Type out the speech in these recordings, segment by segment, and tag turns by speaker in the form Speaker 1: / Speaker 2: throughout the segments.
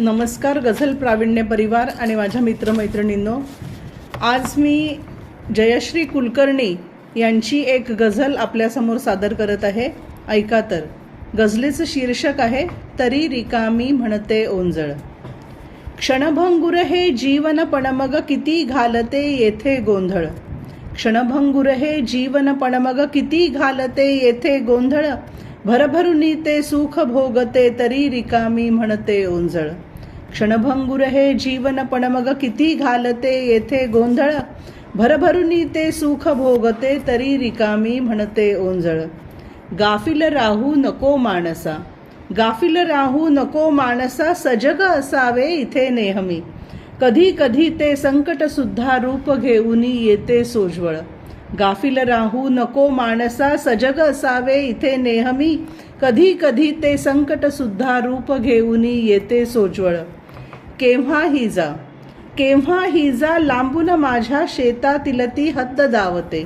Speaker 1: नमस्कार गझल प्रावीण्य परिवार आणि माझ्या मित्रमैत्रिणींनो. आज मी जयश्री कुलकर्णी यांची एक गझल आपल्यासमोर सादर करत आहे. ऐका तर गझलेचं शीर्षक आहे तरी रिकामी म्हणते ओंजळ. क्षणभंगुर हे जीवन पणमग किती घालते येथे गोंधळ? क्षणभंगुर हे जीवन पणमग किती घालते येथे गोंधळ? भरभरुनी ते सुख भोगते तरी रिकामी म्हणते ओंजळ. क्षणभंगुर हे जीवन पण मग किती घालते येथे गोंधळ? भरभरुनी ते सुख भोगते तरी रिकामी म्हणते ओंजळ. गाफिल राहू नको माणसा. गाफिल राहू नको माणसा सजग असावे इथे नेहमी. कधी कधी ते संकट सुद्धा रूप घेऊन येते सोज्वळ. गाफिल राहू नको माणसा सजग असावे इथे नेहमी. कधी कधी ते संकट सुद्धा रूप घेऊन येते सोज्वळ. केव्हाही जा. केव्हाही जा लांबून माझ्या शेतातील ती हद्द दावते.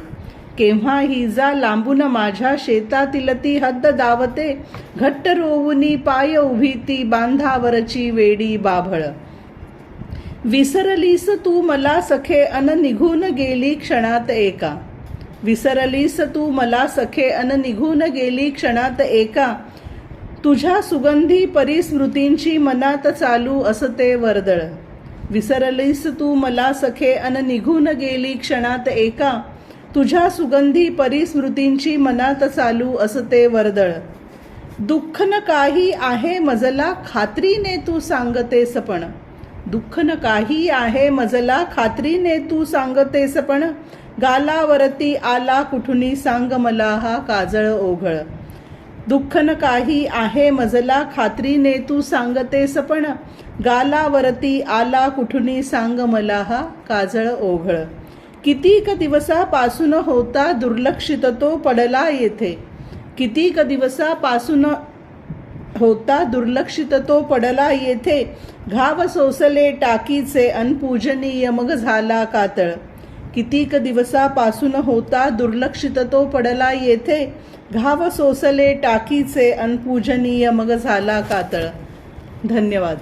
Speaker 1: केव्हा ही जा लांबून माझ्या शेतातील ती हद्द दावते. घट्ट रोवुनी पाय उभी ती बांधावरची वेडी बाभळ. विसरलीस तू मला सखे अन निघून गेली क्षणात एका. विसरलीस तू मला सखे अन निघून गेली क्षणात एका. तुझ्या सुगंधी परिस्मृतींची मनात चालू असते वर्दळ. विसरलीस तू मला सखे अन निघून गेली क्षणात एका. तुझ्या सुगंधी परिस्मृतींची मनात चालू असते वर्दळ. दुःख न काही आहे मजला खात्रीने तू सांगतेस पण. दुःख न काही आहे मजला खात्रीने तू सांगतेस पण. गालावरती आला कुठुनी सांग मला हा काजळ ओघळ. दुःख न काही आहे मजला खात्रीने तू सांगतेस पण. गालावरती आला कुठुनी सांग मला हा काजळ ओघळ. कितीक दिवसापासून होता दुर्लक्षित तो पडला येथे. कितीक दिवसापासून होता दुर्लक्षित तो पडला येथे. घाव सोसले टाकीचे अनपूजनीय मग झाला कातळ. कितीक दिवसापासून होता दुर्लक्षित तो पडला येथे? घाव सोसले टाकीचे अनपूजनीय मग झाला कातळ. धन्यवाद.